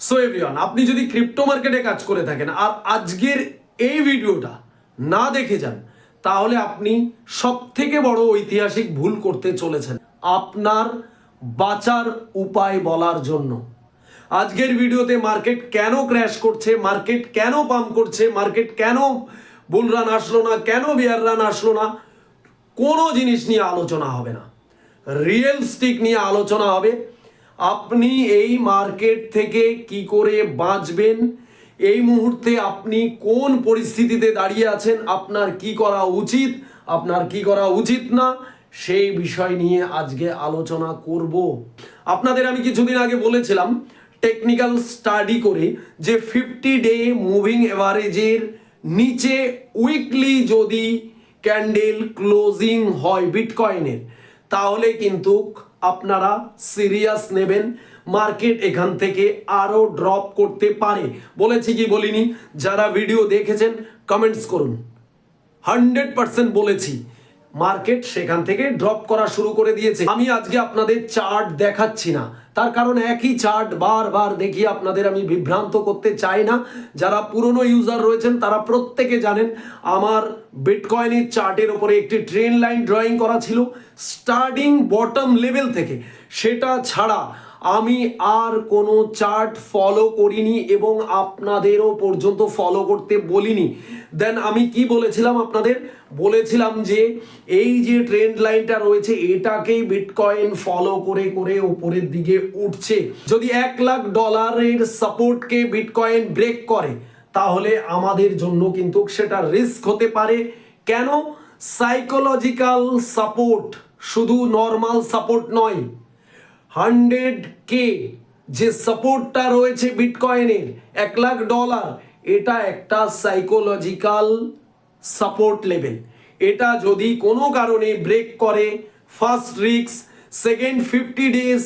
So everyone আপনি যদি crypto মার্কেটে কাজ করে থাকেন আর আজকের এই ভিডিওটা না দেখে যান, তাহলে আপনি সব থেকে বড় ঐতিহাসিক ভুল করতে চলেছেন আপনার বাঁচার উপায় বলার জন্য। আজকের ভিডিওতে মার্কেট কেন ক্র্যাশ করছে মার্কেট কেন পাম্প করছে মার্কেট কেন বুল রান আসলো না, কেন বিয়ার রান আসলো না, কোনো জিনিস নিয়ে আলোচনা হবে না। রিয়েল স্টিক নিয়ে আলোচনা হবে আপনি এই মার্কেট থেকে কি করে বাঁচবেন? এই মুহূর্তে আপনি কোন পরিস্থিতিতে দাঁড়িয়ে আছেন? আপনার কি করা উচিত? আপনার কি করা উচিত না? সেই বিষয় নিয়ে আজকে আলোচনা করব। আপনাদের আমি কিছুদিন আগে বলেছিলাম টেকনিক্যাল স্টাডি করে যে ফিফটি ডে মুভিং এভারেজের নিচে উইকলি যদি ক্যান্ডেল ক্লোজিং হয় বিটকয়েনের তাহলে কিন্তু আপনারা সিরিয়াস নেবেন মার্কেট এখান থেকে আরও ড্রপ করতে পারে। বলেছি কি বলিনি? যারা ভিডিও দেখেছেন কমেন্টস করুন। হান্ড্রেড পার্সেন্ট বলেছি। মার্কেট সেখান থেকে ড্রপ করা শুরু করে দিয়েছে। আমি আজকে আপনাদের চার্ট দেখাচ্ছি না। তার কারণ একই চার্ট বারবার দেখিয়ে আপনাদের আমি বিভ্রান্ত করতে চাই না। যারা পুরনো ইউজার রয়েছেন, তারা প্রত্যেকে জানেন, আমার বিটকয়েনের চার্টের উপরে একটি ট্রেন লাইন ড্রয়িং করা ছিল। স্টার্টিং বটম লেভেল থেকে। সেটা ছাড়া আমি আর কোনো চার্ট ফলো করিনি এবং আপনাদেরও পর্যন্ত ফলো করতে বলিনি। দেন আমি কি বলেছিলাম আপনাদের? বলেছিলাম যে এই যে ট্রেন্ড লাইনটা রয়েছে, এটাকেই বিটকয়েন ফলো করে করে উপরের দিকে উঠছে। যদি এক লাখ ডলারের সাপোর্টকে বিটকয়েন ব্রেক করে, তাহলে আমাদের জন্য কিন্তু সেটা রিস্ক হতে পারে। কেন? সাইকোলজিক্যাল সাপোর্ট শুধু নর্মাল সাপোর্ট নয়। হান্ড্রেড কে যে সাপোর্টটা রয়েছে বিটকয়েনের, এক লাখ ডলার, এটা একটা সাইকোলজিক্যাল সাপোর্ট লেভেল এটা যদি কোনো কারণে ব্রেক করে ফার্স্ট রিক্স second fifty days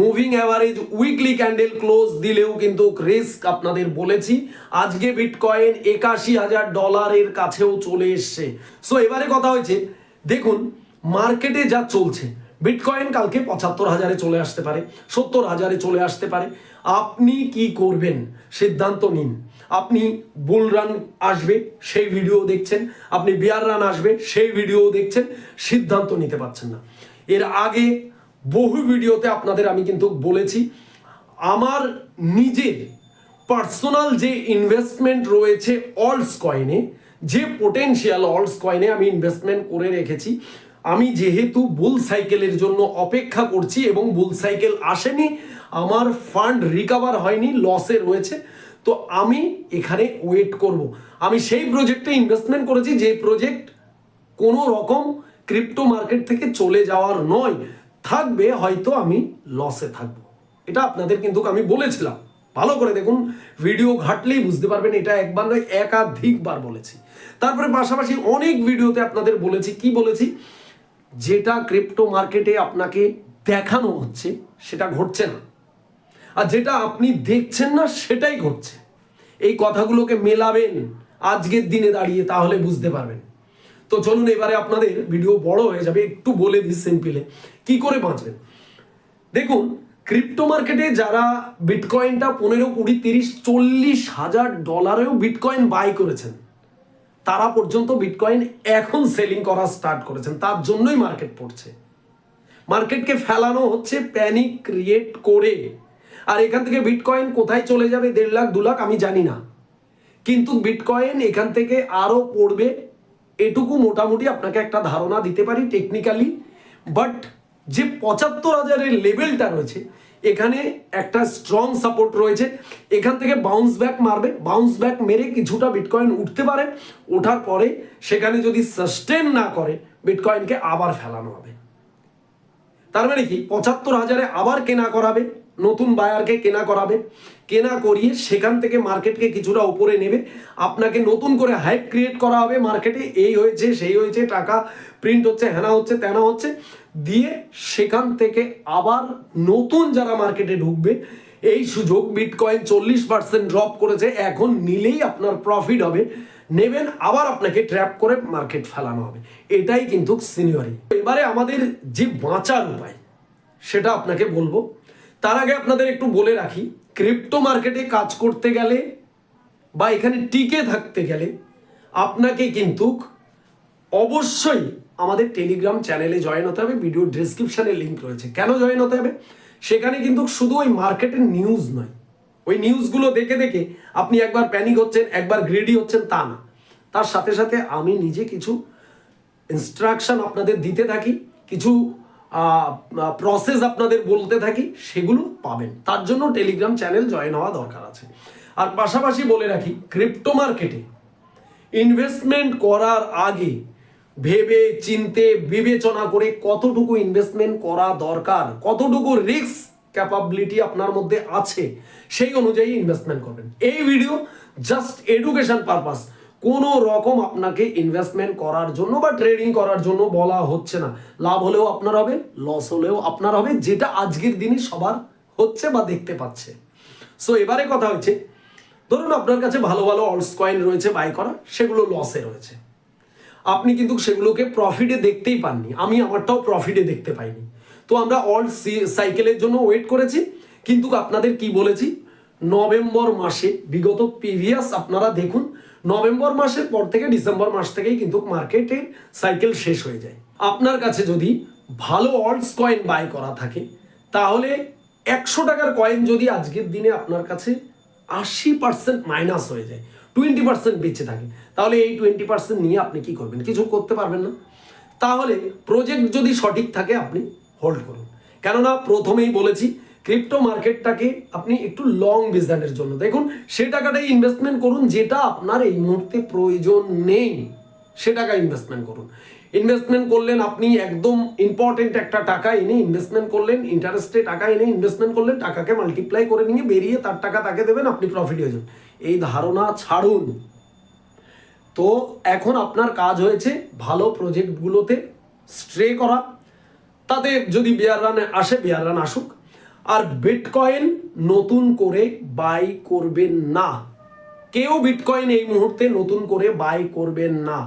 moving average weekly candle close দিলেও কিন্তু রিস্ক আপনাদের বলেছি। আজকে বিটকয়েন একাশি হাজার ডলারের কাছেও চলে এসছে। সো এবারে কথা হয়েছে, দেখুন মার্কেটে যা চলছে বিটকয়েন কালকে পঁচাত্তর হাজারে চলে আসতে পারে, সত্তর হাজারে চলে আসতে পারে। আপনি কি করবেন? সিদ্ধান্ত নিন। আপনি বুল রান আসবে, সেই ভিডিও দেখছেন। আপনি বিয়ার রান আসবে, সেই ভিডিও দেখছেন। সিদ্ধান্ত নিতে পারছেন না। এর আগে বহু ভিডিওতে আপনাদের আমি কিন্তু বলেছি, আমার নিজের পার্সোনাল যে ইনভেস্টমেন্ট রয়েছে অলস কয়েনে যে পোটেনশিয়াল অলস কয়েনে আমি ইনভেস্টমেন্ট করে রেখেছি আমি যেহেতু বুল সাইকেলের জন্য অপেক্ষা করছি এবং বুল সাইকেল আসেনি, আমার ফান্ড রিকভার হয়নি লসে রয়েছে, তো আমি এখানে ওয়েট করব। আমি সেই প্রজেক্টে ইনভেস্টমেন্ট করেছি, যে প্রজেক্ট কোনো রকম ক্রিপ্টো মার্কেট থেকে চলে যাওয়ার নয়, থাকবে হয়তো আমি লসে থাকব। এটা আপনাদের কিন্তু আমি বলেছিলাম। ভালো করে দেখুন ভিডিও ঘাটলেই বুঝতে পারবেন, এটা একবার নয়, একাধিকবার বলেছি। তারপরে পাশাপাশি অনেক ভিডিওতে আপনাদের বলেছি, কি বলেছি? যেটা ক্রিপ্টো মার্কেটে আপনাকে দেখানো হচ্ছে, সেটা ঘটছে না। আর যেটা আপনি দেখছেন না, সেটাই ঘটছে। এই কথাগুলোকে মেলাবেন, আজকের দিনে দাঁড়িয়ে তাহলে বুঝতে পারবেন। তো চলুন এবারে আপনাদের ভিডিও বড় হয়ে যাবে, একটু বলে দিই সিম্পলে কি করে বাঁচবেন? দেখুন, ক্রিপ্টো মার্কেটে যারা বিটকয়েনটা পনেরো, কুড়ি, তিরিশ, চল্লিশ হাজার ডলারেও বিটকয়েন বাই করেছেন তারা পর্যন্ত বিটকয়েন এখন সেলিং করা স্টার্ট করেছেন। তার জন্যই মার্কেট পড়ছে। মার্কেটকে ফেলানো হচ্ছে প্যানিক ক্রিয়েট করে। আর এখান থেকে বিটকয়েন কোথায় চলে যাবে? দেড় লাখ, দু লাখ, আমি জানি না। কিন্তু বিটকয়েন এখান থেকে আরও পড়বে। এটুকু মোটামুটি আপনাকে একটা ধারণা দিতে পারি টেকনিক্যালি বাট যে পঁচাত্তর হাজারের লেভেলটা রয়েছে এখানে একটা স্ট্রং সাপোর্ট রয়েছে। এখান থেকে বাউন্স ব্যাক মারবে। বাউন্স ব্যাক মেরে কিছুটা বিটকয়েন উঠতে পারে। ওঠার পরে সেখানে যদি সাস্টেন না করে বিটকয়েনকে আবার ফেলানো হবে। তার মানে কি? পঁচাত্তর হাজারে আবার কেনা করাবে। নতুন বায়ারকে কেনা করাবে। কেনা করিয়ে সেখান থেকে মার্কেটকে কিছুটা উপরে নেবে। আপনাকে নতুন করে হাইপ ক্রিয়েট করা হবে মার্কেটে। এই হয়েছে, সেই হয়েছে, টাকা প্রিন্ট হচ্ছে, হেনা হচ্ছে, তেনা হচ্ছে। দিয়ে সেখান থেকে আবার নতুন যারা মার্কেটে ঢুকবে, এই সুযোগ বিটকয়েন চল্লিশ পার্সেন্ট ড্রপ করেছে। এখন নিলেই আপনার প্রফিট হবে। নেবেন, আবার আপনাকে ট্র্যাপ করে মার্কেট ফেলানো হবে। এটাই কিন্তু সিনিয়রি এবারে আমাদের যে বাঁচার উপায়, সেটা আপনাকে বলব। তার আগে আপনাদের একটু বলে রাখি ক্রিপ্টো মার্কেটে কাজ করতে গেলে বা এখানে টিকে থাকতে গেলে আপনাকে কিন্তু অবশ্যই আমাদের টেলিগ্রাম চ্যানেলে জয়েন হতে হবে ভিডিও ডিসক্রিপশনে লিঙ্ক রয়েছে। কেন জয়েন হতে হবে? সেখানে কিন্তু শুধু ওই মার্কেটের নিউজ নয়। ওই নিউজগুলো দেখে দেখে আপনি একবার প্যানিক হচ্ছেন, একবার গ্রেডি হচ্ছেন, তা না। তার সাথে সাথে আমি নিজে কিছু ইনস্ট্রাকশন আপনাদের দিতে থাকি, কিছু প্রসেস আপনাদের বলতে থাকি, সেগুলো পাবেন। তার জন্য টেলিগ্রাম চ্যানেল জয়েন হওয়া দরকার আছে। আর পাশাপাশি বলে রাখি ক্রিপ্টো মার্কেটে ইনভেস্টমেন্ট করার আগে ভেবে চিনতে বিবেচনা করে কতটুকু ইনভেস্টমেন্ট করা দরকার, কতটুকু রিস্ক ক্যাপাবিলিটি আপনার মধ্যে আছে, সেই অনুযায়ী ইনভেস্টমেন্ট করবেন। এই ভিডিও জাস্ট এডুকেশন পারপাস কোনো রকম আপনাকে ইনভেস্টমেন্ট করার জন্য বা ট্রেডিং করার জন্য বলা হচ্ছে না। লাভ হলেও আপনার হবে লস হলেও আপনার হবে, যেটা আজকের দিনে সবার হচ্ছে বা দেখতে পাচ্ছে। সো এবারে কথা হচ্ছে, ধরুন আপনার কাছে ভালো ভালো অলস কয়েন রয়েছে বাই করা, সেগুলো লসে রয়েছে। আপনি কিন্তু সেগুলোকে প্রফিটে দেখতেই পাননি, আমি আমারটাও প্রফিটে দেখতে পাইনি। তো আমরা অল সাইকেলের জন্য ওয়েট করেছি, কিন্তু আপনাদের কি বলেছি? নভেম্বর মাসে বিগত প্রিভিয়াস আপনারা দেখুন নভেম্বর মাসের পর থেকে ডিসেম্বর মাস থেকেই কিন্তু মার্কেটের সাইকেল শেষ হয়ে যায়। আপনার কাছে যদি ভালো অল্টস কয়েন বাই করা থাকে, তাহলে একশো টাকার কয়েন যদি আজকের দিনে আপনার কাছে আশি পার্সেন্ট মাইনাস হয়ে যায় টোয়েন্টি পার্সেন্ট বেঁচে থাকে, তাহলে এই টোয়েন্টি পার্সেন্ট নিয়ে আপনি কি করবেন? কিছু করতে পারবেন না। তাহলে প্রজেক্ট যদি সঠিক থাকে, আপনি হোল্ড করুন। কেননা প্রথমেই বলেছি ক্রিপ্টো মার্কেটটাকে আপনি একটু লং বিজনেসের জন্য। দেখুন, সে টাকাটাই ইনভেস্টমেন্ট করুন, যেটা আপনার এই মুহূর্তে প্রয়োজন নেই, সে টাকা ইনভেস্টমেন্ট করুন। ইনভেস্টমেন্ট করলেন আপনি একদম ইম্পর্টেন্ট একটা টাকা এনে ইনভেস্টমেন্ট করলেন ইন্টারেস্টে টাকা এনে ইনভেস্টমেন্ট করলেন, টাকাকে মাল্টিপ্লাই করে নিয়ে বেরিয়ে তার টাকা তাকে দেবেন, আপনি প্রফিট হয়ে যাবেন। এই ধারণা ছাড়ুন। তো এখন আপনার কাজ হয়েছে ভালো প্রজেক্টগুলোতে স্ট্রে করা। তাতে যদি বিয়ার রান আসে বিয়ার রান আসুক আর বিটকয়েন নতুন করে বাই করবেন না। কেউ বিটকয়েন এই মুহূর্তে নতুন করে বাই করবেন না।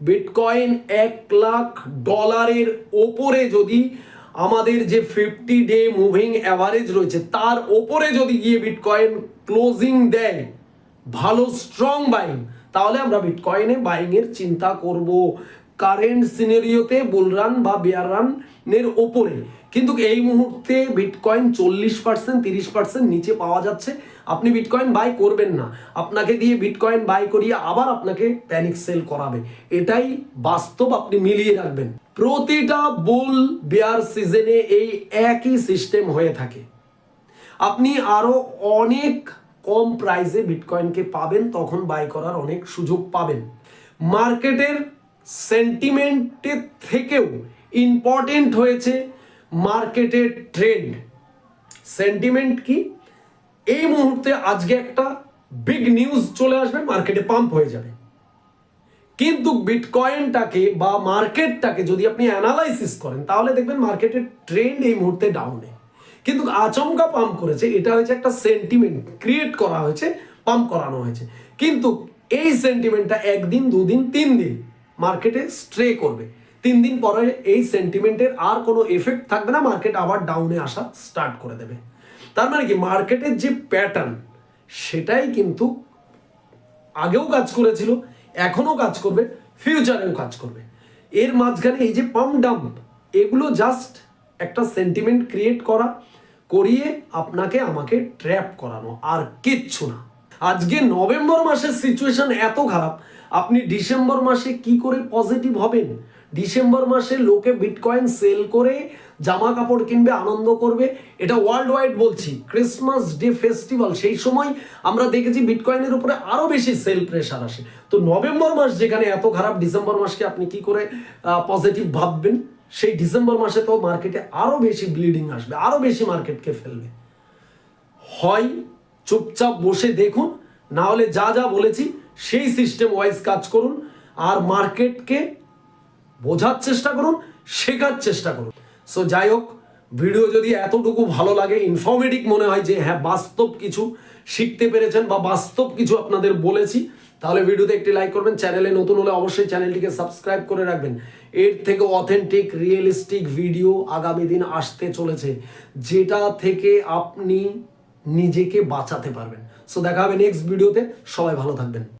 বিটকয়েন এক লাখ ডলারের ওপরে যদি আমাদের যে ফিফটি ডে মুভিং অ্যাভারেজ রয়েছে, তার ওপরে যদি গিয়ে বিটকয়েন ক্লোজিং দেয়, ভালো স্ট্রং বাইং তাহলে আমরা বিটকয়েনে বাইং এর চিন্তা করব। কারেন্ট সিনারিওতে বুলরান বা বেয়ার রানের ওপরে। কিন্তু এই মুহূর্তে বিটকয়েন চল্লিশ পার্সেন্ট তিরিশ পার্সেন্ট নিচে পাওয়া যাচ্ছে। আপনি বিটকয়েন বাই করবেন না। আপনাকে দিয়ে বিটকয়েন বাই করিয়ে আবার আপনাকে প্যানিক সেল করাবে। এটাই বাস্তব, আপনি মিলিয়ে রাখবেন। প্রতিটা বুল বেয়ার সিজনে এই একই সিস্টেম হয়ে থাকে। আপনি আরও অনেক কম প্রাইসে বিটকয়েনকে পাবেন, তখন বাই করার অনেক সুযোগ পাবেন। মার্কেটের সেন্টিমেন্টের থেকেও ইম্পর্টেন্ট হয়েছে মার্কেটের ট্রেন্ড সেন্টিমেন্ট কি? এই মুহূর্তে আজকে একটা বিগ নিউজ চলে আসবে মার্কেটে পাম্প হয়ে যাবে। কিন্তু বিটকয়েনটাকে বা মার্কেটটাকে যদি আপনি অ্যানালাইসিস করেন, তাহলে দেখবেন মার্কেটের ট্রেন্ড এই মুহূর্তে ডাউনে কিন্তু আচমকা পাম্প করেছে, এটা হয়েছে একটা সেন্টিমেন্ট ক্রিয়েট করা হয়েছে পাম্প করানো হয়েছে। কিন্তু এই সেন্টিমেন্টটা একদিন, দুদিন, তিন দিন মার্কেটে স্ট্রে করবে। তিন দিন পরে এই সেন্টিমেন্টের আর কোনো এফেক্ট থাকবে না মার্কেট আবার ডাউনে আসা স্টার্ট করে দেবে। তার মানে কি? মার্কেটের যে প্যাটার্ন সেটাই কিন্তু আগেও কাজ করেছিল, এখনও কাজ করবে ফিউচারেও কাজ করবে। এর মাঝখানে এই যে পাম্প ডাম্প এগুলো জাস্ট একটা সেন্টিমেন্ট ক্রিয়েট করা, করিয়ে আপনাকে আমাকে ট্র্যাপ করানো, আর কিচ্ছু না। আজকে নভেম্বর মাসের সিচুয়েশন এত খারাপ। আপনি ডিসেম্বর মাসে কি করে পজিটিভ হবেন? ডিসেম্বর মাসে লোকে বিটকয়েন সেল করে, জামা কাপড় কিনবে, আনন্দ করবে। এটা ওয়ার্ল্ড ওয়াইড বলছি। ক্রিসমাস ডে ফেস্টিভ্যাল সেই সময় আমরা দেখেছি বিটকয়েনের উপরে আরও বেশি সেল প্রেশার আসে। তো নভেম্বর মাস যেখানে এত খারাপ, ডিসেম্বর মাসকে আপনি কি করে পজিটিভ ভাববেন? সেই ডিসেম্বর মাসে তো মার্কেটে আরও বেশি ব্লিডিং আসবে, আরও বেশি মার্কেটকে ফেলবে। হয় চুপচাপ বসে দেখুন, না হলে যা যা বলেছি, সেই সিস্টেম ওয়াইজ কাজ করুন, আর মার্কেটকে বোঝার চেষ্টা করুন, শেখার চেষ্টা করুন। সো যাই হোক ভিডিও যদি এতটুকু ভালো লাগে ইনফরমেটিভ মনে হয় যে হ্যাঁ বাস্তব কিছু শিখতে পেরেছেন বা বাস্তব কিছু আপনাদের বলেছি, তাহলে ভিডিওতে একটি লাইক করবেন চ্যানেলে নতুন হলে অবশ্যই চ্যানেলটিকে সাবস্ক্রাইব করে রাখবেন। এর থেকে অথেন্টিক রিয়েলিস্টিক ভিডিও আগামী দিন আসতে চলেছে। যেটা থেকে আপনি নিজেকে বাঁচাতে পারবেন। সো দেখা হবে নেক্সট ভিডিওতে সবাই ভালো থাকবেন।